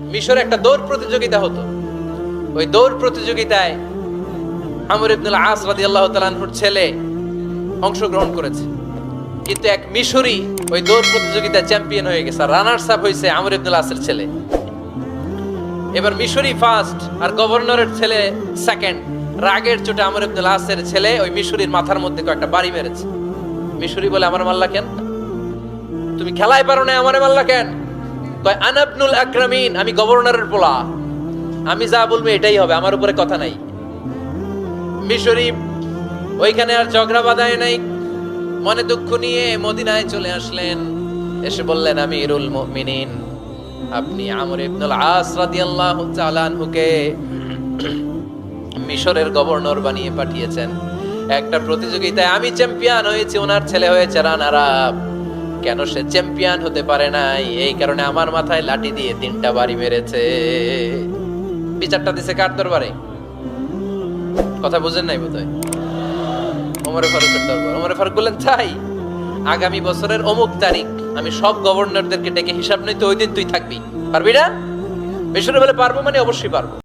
মিশরে একটা দৌড় প্রতিযোগিতা হতো। ওই দৌড় প্রতিযোগিতায় আমর ইবনুল আস রাদিয়াল্লাহু তাআলা আনহুর ছেলে অংশগ্রহণ করেছে। কিন্তু এক মিশরি ওই দৌড় প্রতিযোগিতায় চ্যাম্পিয়ন হয়ে গেছে রানার্স আপ হয়েছে আমর ইবনুল আসের ছেলে। এবার মিশরি ফার্স্ট আর গভর্নরের ছেলে সেকেন্ড রাগের চোটে আমর ইবনুল আসের ছেলে ওই মিশরির মাথার মধ্যে কয়েকটা বাড়ি মেরেছে। মিশরি বলে, আমার মাল্লা কেন? তুমি খেলায় পারো না আমারে মাল্লা কেন? কয় আনাবনুল আকরামিন, আমি গভর্নরের পোলা। আমি যা বলব এটাই হবে, আমার উপরে কথা নাই। মিশরি ওইখানে আর ঝগড়া বাঁধায় নাই। মনে দুঃখ নিয়ে মদিনায় চলে আসলেন। এসে বললেন আমি ইরুল মুমিনিন, আপনি আমর ইবনুল আস রাদিয়াল্লাহু তাআলা আনহুকে মিশরের গভর্নর বানিয়ে পাঠিয়েছেন। একটা প্রতিযোগিতায় আমি চ্যাম্পিয়ন হয়েছি, ওনার ছেলে হয়েছে রানার আপ কেন সে চ্যাম্পিয়ন হতে পারে নাই? এই কারণে আমার মাথায় লাঠি দিয়ে তিনটা বাড়ি মেরেছে। বিচারটা দিছে কার দরবারে? কথা বুঝেন নাই বোধহয়? ওমরে ফারুকের দরবার। ওমরে ফারুক বললেন তাই আগামী বছরের অমুক তারিখ আমি সব গভর্নরদেরকে ডেকে হিসাব নিতে ওই দিন তুই থাকবি। পারবি না? বেসরে বলে পারব মানে অবশ্যই পারব।